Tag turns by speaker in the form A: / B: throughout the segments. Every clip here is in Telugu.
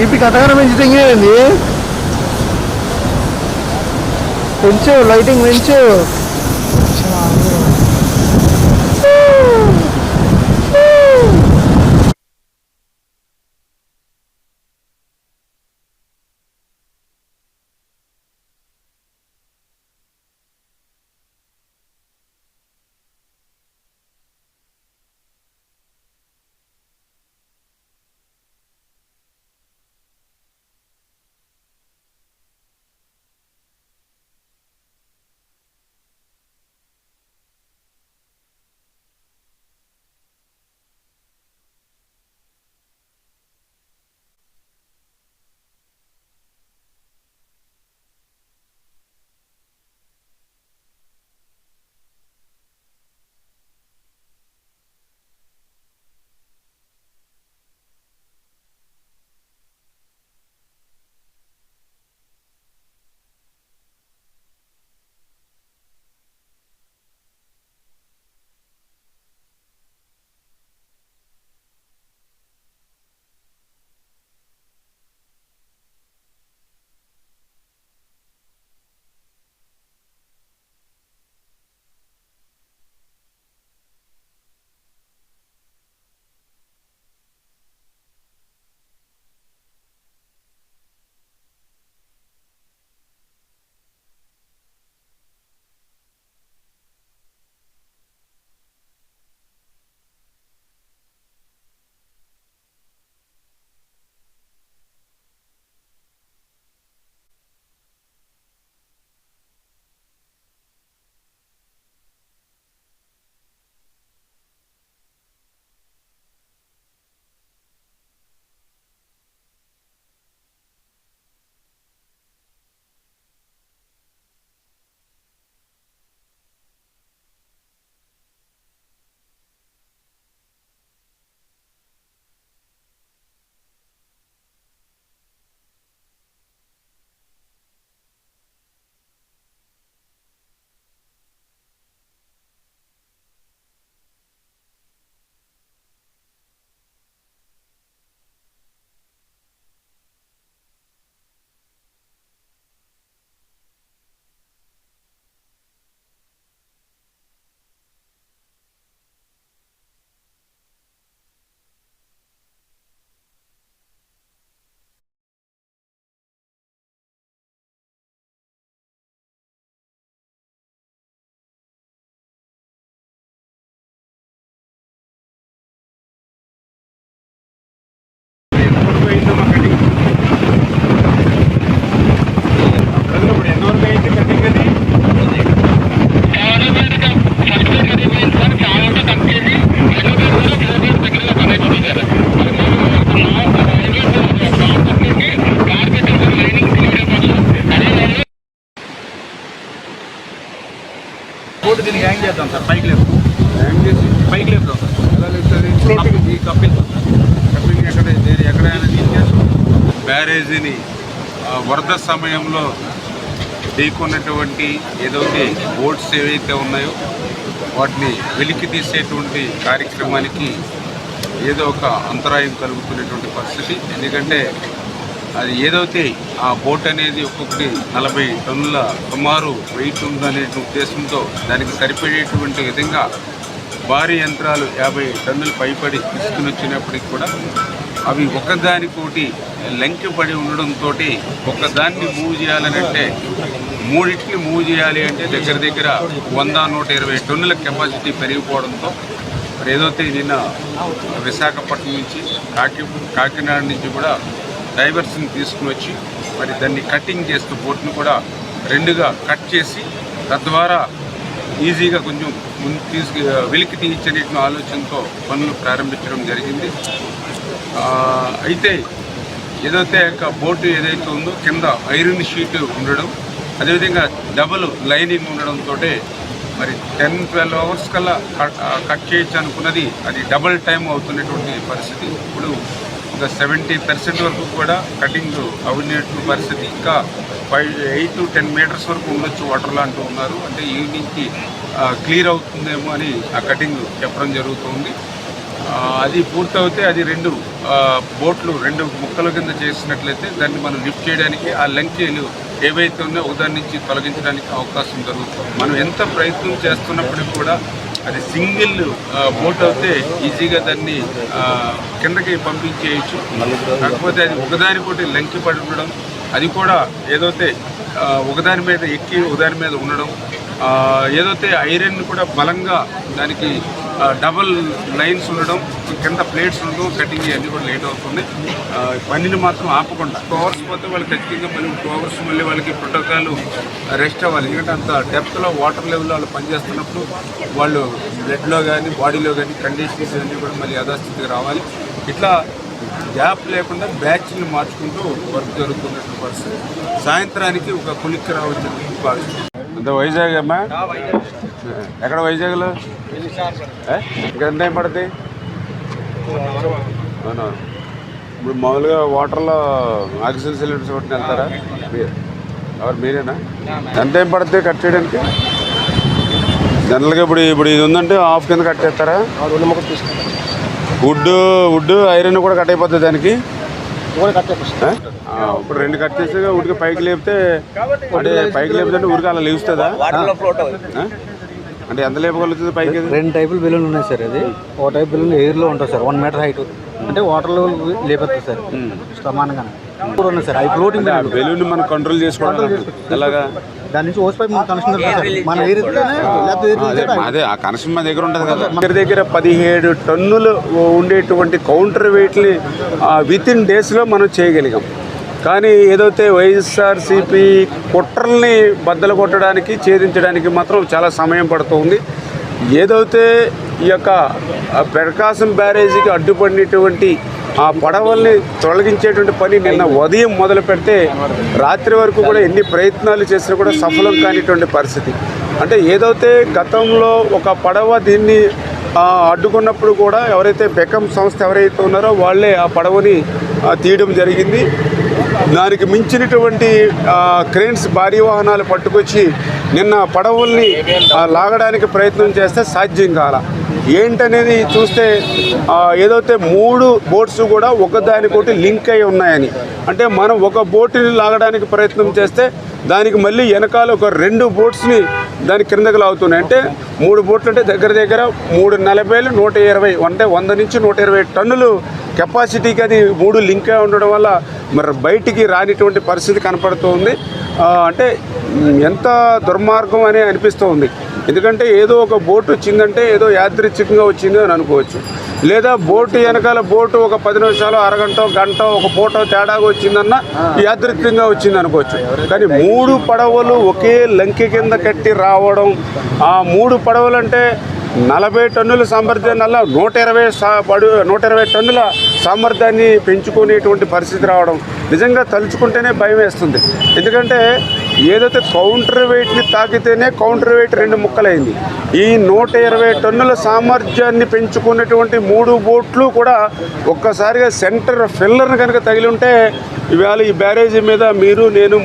A: డీపీ కథగానే పెంచి కొంచెం పెంచు లైటింగ్ పెంచు.
B: దీనికి సార్. పైకి లేపు. పైకి లేపుదాం సార్. ఈ కప్పిల్.
C: కప్పింగ్ ఎక్కడ ఎక్కడైనా తీసుకెళ్ళి బ్యారేజీని వరద సమయంలో ఢీకొన్నటువంటి ఏదైతే బోట్స్ ఏవైతే ఉన్నాయో వాటిని వెలికి తీసేటువంటి కార్యక్రమానికి ఏదో ఒక అంతరాయం కలుగుతున్నటువంటి పరిస్థితి. ఎందుకంటే అది ఏదైతే ఆ బోట్ అనేది ఒక్కొక్కటి నలభై టన్నుల సుమారు వెయిట్ ఉందనే ఉద్దేశంతో దానికి సరిపడేటువంటి విధంగా భారీ యంత్రాలు యాభై టన్నులు పైపడి తీసుకుని వచ్చినప్పటికి కూడా అవి ఒకదానికోటి లెంకి ఉండడంతో ఒకదాన్ని మూవ్ చేయాలనంటే మూడింటిని మూవ్ చేయాలి అంటే దగ్గర దగ్గర వంద నూట ఇరవై టన్నుల కెపాసిటీ పెరిగిపోవడంతో మరి ఏదైతే నిన్న విశాఖపట్నం నుంచి కాకి కాకినాడ నుంచి కూడా డైవర్స్ని తీసుకుని వచ్చి మరి దాన్ని కటింగ్ చేస్తూ బోట్ను కూడా రెండుగా కట్ చేసి తద్వారా ఈజీగా కొంచెం ముందు తీసుకు వెలికి తీయించని ఆలోచనతో పనులు ప్రారంభించడం జరిగింది. అయితే ఏదైతే యొక్క బోటు ఏదైతే ఉందో కింద ఐరన్ షీట్ ఉండడం అదేవిధంగా డబుల్ లైనింగ్ ఉండడంతో మరి టెన్ ట్వెల్వ్ అవర్స్ కల్లా కట్ కట్ చేయొచ్చు అనుకున్నది అది డబుల్ టైం అవుతున్నటువంటి పరిస్థితి. ఇప్పుడు ఒక సెవెంటీ పర్సెంట్ వరకు కూడా కటింగ్ అవినట్టు పరిస్థితి ఇంకా five eight to ten metres వరకు ఉండొచ్చు వాటర్లో అంటూ ఉన్నారు. అంటే ఈవినింగ్కి క్లియర్ అవుతుందేమో అని ఆ కటింగ్ చెప్పడం జరుగుతుంది. అది పూర్తవుతే అది రెండు బోట్లు రెండు ముక్కల కింద చేసినట్లయితే దాన్ని మనం లిఫ్ట్ చేయడానికి ఆ లంకెలు ఏవైతే ఉన్నాయో ఒకదాని నుంచి తొలగించడానికి అవకాశం జరుగుతుంది మనం ఎంత ప్రయత్నం చేస్తున్నప్పటికీ కూడా అది సింగిల్ బోట్ అయితే ఈజీగా దాన్ని కిందకి పంపించేయచ్చు. కాకపోతే అది ఒకదానికోటి లంకి పడి ఉండడం అది కూడా ఏదైతే ఒకదాని మీద ఎక్కి ఒకదాని మీద ఉండడం ఏదైతే ఐరన్ కూడా బలంగా దానికి డబల్ లైన్స్ ఉండడం కింద ప్లేట్స్ ఉండడం కటింగ్ అన్నీ కూడా లేట్ అవుతుంది. పనిని మాత్రం ఆపకుండా టూ అవర్స్ పోతే వాళ్ళు ఖచ్చితంగా మళ్ళీ టూ అవర్స్ మళ్ళీ వాళ్ళకి ప్రోటోకాల్ రెస్ట్ అవ్వాలి. ఎందుకంటే అంత డెప్త్లో వాటర్ లెవెల్లో వాళ్ళు పనిచేస్తున్నప్పుడు వాళ్ళు బ్లడ్లో కానీ బాడీలో కానీ కండిషన్స్ అన్నీ కూడా మళ్ళీ యథాస్థితికి రావాలి. ఇట్లా గ్యాప్ లేకుండా బ్యాచ్ని మార్చుకుంటూ వర్క్ జరుగుతున్నటువంటి పరిస్థితి. సాయంత్రానికి ఒక కులిక్కి భావిస్తున్నాం అంత వైజాగ్ అమ్మా? ఎక్కడ వైజాగ్లో? ఇక్కడ ఎంత టైం పడుతుంది అవునా? ఇప్పుడు మామూలుగా వాటర్లో ఆక్సిజన్ సిలిండర్స్ కొట్టిన వెళ్తారా? మీరు ఎవరు మీరేనా? ఎంత టైం పడుతుంది కట్ చేయడానికి? జనరల్గా ఇప్పుడు ఇప్పుడు ఇది ఉందంటే హాఫ్ కింద కట్ చేస్తారా?
A: రెండు మొక్కలు తీసుకుంటాం.
C: వుడ్ వుడ్ ఐరన్ కూడా కట్ అయిపోతుంది దానికి? ఇప్పుడు రెండు కట్ చేసి ఉడికి పైకి లేపితే అంటే పైకి లేపితే ఉడికి అలా లేస్తుందా? అంటే ఎంత లేపగలుగుతుంది పైకి?
D: రెండు టైపుల బెలూన్ ఉన్నాయి సార్ అది. ఒక టైప్ బెలూన్ ఎయిర్లో ఉంటుంది సార్ వన్ మీటర్ హైట్ అంటే వాటర్ లెవెల్ లేపేస్తుంది సార్. సమానంగానే. ఇంకోటి ఉన్నాయి సార్ అవి ఫ్లోటింగ్
C: బెలూన్ మనం కంట్రోల్ చేసుకోవడం ఎలాగా?
D: దాని నుంచి ఓస్ పైప్ కనెక్షన్ మన ఎయిర్
C: అదే ఆ కనెక్షన్ మా దగ్గర ఉంటుంది కదా. దగ్గర దగ్గర పదిహేడు టన్నులు ఉండేటువంటి కౌంటర్ వెయిట్ని విత్ ఇన్ డేస్లో మనం చేయగలిగాం. కానీ ఏదైతే వైఎస్ఆర్సీపీ కుట్రల్ని బద్దలు కొట్టడానికి ఛేదించడానికి మాత్రం చాలా సమయం పడుతుంది. ఏదైతే ఈ యొక్క ప్రకాశం బ్యారేజీకి అడ్డుపడినటువంటి ఆ పడవల్ని తొలగించేటువంటి పని నిన్న ఉదయం మొదలు పెడితే రాత్రి వరకు కూడా ఎన్ని ప్రయత్నాలు చేసినా కూడా సఫలం కానిటువంటి పరిస్థితి. అంటే ఏదైతే గతంలో ఒక పడవ దీన్ని అడ్డుకున్నప్పుడు కూడా ఎవరైతే బెకం సంస్థ ఎవరైతే ఉన్నారో వాళ్ళే ఆ పడవని తీయడం జరిగింది. దానికి మించినటువంటి క్రేన్స్ భారీ వాహనాలు పట్టుకొచ్చి నిన్న పడవల్ని లాగడానికి ప్రయత్నం చేస్తే సాధ్యం కాల. ఏంటనేది చూస్తే ఏదైతే మూడు బోట్స్ కూడా ఒకదానికొకటి లింక్ అయి ఉన్నాయని. అంటే మనం ఒక బోటుని లాగడానికి ప్రయత్నం చేస్తే దానికి మళ్ళీ వెనకాల ఒక రెండు బోట్స్ని దాని కిందకి లాగుతున్నాయి. అంటే మూడు బోట్లు అంటే దగ్గర దగ్గర మూడు నలభైలు నూట ఇరవై అంటే వంద నుంచి నూట ఇరవై టన్నులు కెపాసిటీకి అది మూడు లింక్ అయి ఉండడం వల్ల మరి బయటికి రానిటువంటి పరిస్థితి కనపడుతుంది. అంటే ఎంత దుర్మార్గం అని అనిపిస్తూ ఉంది ఎందుకంటే ఏదో ఒక బోటు వచ్చిందంటే ఏదో యాదృచ్ఛికంగా వచ్చింది అని అనుకోవచ్చు. లేదా బోటు వెనకాల బోటు ఒక పది నిమిషాలు అరగంట గంట ఒక పూట తేడాగా వచ్చిందన్న యాదృచ్ఛికంగా వచ్చింది అనుకోవచ్చు. కానీ మూడు పడవలు ఒకే లంకి కింద కట్టి రావడం ఆ మూడు పడవలు అంటే నలభై టన్నుల సామర్థ్యాన్ని నూట ఇరవై సా పడు నూట ఇరవై టన్నుల సామర్థ్యాన్ని పెంచుకునేటువంటి పరిస్థితి రావడం నిజంగా తలుచుకుంటేనే భయం వేస్తుంది. ఎందుకంటే ఏదైతే కౌంటర్ వెయిట్ని తాకితేనే కౌంటర్ వెయిట్ రెండు ముక్కలైంది. ఈ నూట ఇరవై టన్నుల సామర్థ్యాన్ని పెంచుకున్నటువంటి మూడు బోట్లు కూడా ఒక్కసారిగా సెంటర్ ఫిల్లర్ని కనుక తగిలి ఉంటే ఇవాళ ఈ బ్యారేజీ మీద మీరు నేను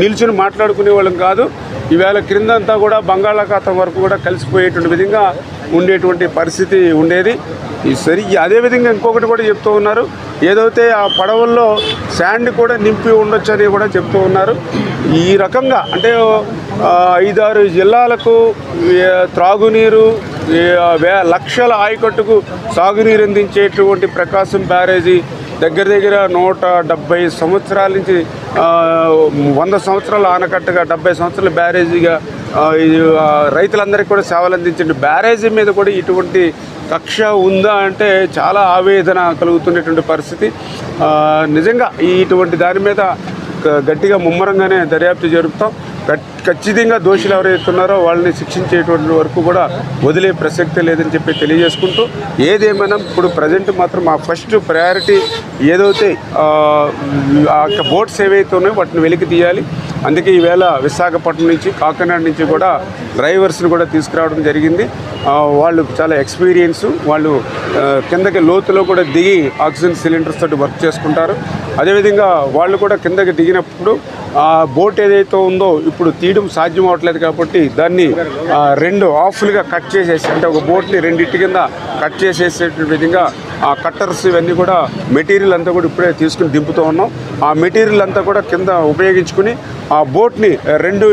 C: నిల్చుని మాట్లాడుకునే వాళ్ళం కాదు. ఈవేళ క్రిందంతా కూడా బంగాళాఖాతం వరకు కూడా కలిసిపోయేటువంటి విధంగా ఉండేటువంటి పరిస్థితి ఉండేది. ఈ సరి అదేవిధంగా ఇంకొకటి కూడా చెప్తూ ఉన్నారు. ఏదైతే ఆ పడవల్లో శాండ్ కూడా నింపి ఉండొచ్చు అని కూడా చెప్తూ ఉన్నారు. ఈ రకంగా అంటే ఐదారు జిల్లాలకు త్రాగునీరు వే లక్షల ఆయకట్టుకు సాగునీరు అందించేటువంటి ప్రకాశం బ్యారేజీ దగ్గర దగ్గర నూట డెబ్బై సంవత్సరాల నుంచి వంద సంవత్సరాల ఆనకట్టగా డెబ్బై సంవత్సరాల బ్యారేజీగా రైతులందరికీ కూడా సేవలు అందించండి బ్యారేజీ మీద కూడా ఇటువంటి కక్ష ఉందా అంటే చాలా ఆవేదన కలుగుతున్నటువంటి పరిస్థితి. నిజంగా ఈ ఇటువంటి దాని మీద గ- గట్టిగా ముమ్మరంగానే దర్యాప్తు జరుపుతాం. ఖచ్చితంగా దోషులు ఎవరైతే ఉన్నారో వాళ్ళని శిక్షించేటువంటి వరకు కూడా వదిలే ప్రసక్తే లేదని చెప్పి తెలియజేసుకుంటూ ఏదేమైనా ఇప్పుడు ప్రజెంట్ మాత్రం మా ఫస్ట్ ప్రయారిటీ ఏదైతే ఆ, ఆ యొక్క బోట్స్ ఏవైతే ఉన్నాయో వాటిని వెలికి తీయాలి. అందుకే ఈవేళ విశాఖపట్నం నుంచి కాకినాడ నుంచి కూడా డ్రైవర్స్ని కూడా తీసుకురావడం జరిగింది. వాళ్ళు చాలా ఎక్స్పీరియన్స్ వాళ్ళు కిందకి లోతులో కూడా దిగి ఆక్సిజన్ సిలిండర్స్ తోటి వర్క్ చేసుకుంటారు. అదేవిధంగా వాళ్ళు కూడా కిందకి దిగినప్పుడు ఆ బోట్ ఏదైతే ఉందో ఇప్పుడు తీయడం సాధ్యం అవట్లేదు కాబట్టి దాన్ని రెండు ఆఫ్లుగా కట్ చేసేసి అంటే ఒక బోట్ని రెండింటి కింద కట్ చేసేసే విధంగా ఆ కట్టర్స్ ఇవన్నీ కూడా మెటీరియల్ అంతా కూడా ఇప్పుడే తీసుకుని దింపుతూ ఉన్నాం. ఆ మెటీరియల్ అంతా కూడా కింద ఉపయోగించుకుని ఆ బోట్ని రెండు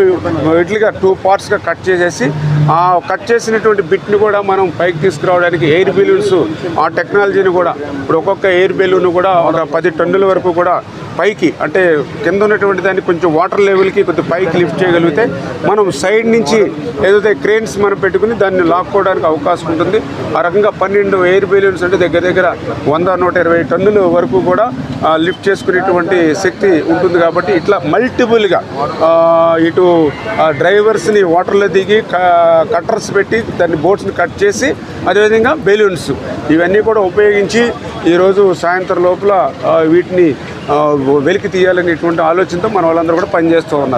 C: ఇట్లుగా టూ పార్ట్స్గా కట్ చేసేసి ఆ కట్ చేసినటువంటి బిట్ని కూడా మనం పైకి తీసుకురావడానికి ఎయిర్ బెలూన్స్ ఆ టెక్నాలజీని కూడా ఇప్పుడు ఒక్కొక్క ఎయిర్ బెలూన్ కూడా ఒక పది టన్నుల వరకు కూడా పైకి అంటే కింద ఉన్నటువంటి దాన్ని కొంచెం వాటర్ లెవెల్కి కొద్దిగా పైకి లిఫ్ట్ చేయగలిగితే మనం సైడ్ నుంచి ఏదైతే క్రేన్స్ మనం పెట్టుకుని దాన్ని లాక్కోవడానికి అవకాశం ఉంటుంది. ఆ రకంగా పన్నెండు ఎయిర్ బెలూన్స్ అంటే దగ్గర దగ్గర వంద నూట ఇరవై టన్నుల వరకు కూడా లిఫ్ట్ చేసుకునేటువంటి శక్తి ఉంటుంది కాబట్టి ఇట్లా మల్టిపుల్గా ఇటు డ్రైవర్స్ని వాటర్లో దిగి కట్టర్స్ పెట్టి దాన్ని బోట్స్ని కట్ చేసి అదేవిధంగా బెలూన్స్ ఇవన్నీ కూడా ఉపయోగించి ఈరోజు సాయంత్రం లోపల వీటిని వెలికి తీయాలనేటువంటి ఆలోచనతో మన వాళ్ళందరూ కూడా పనిచేస్తూ ఉన్నారు.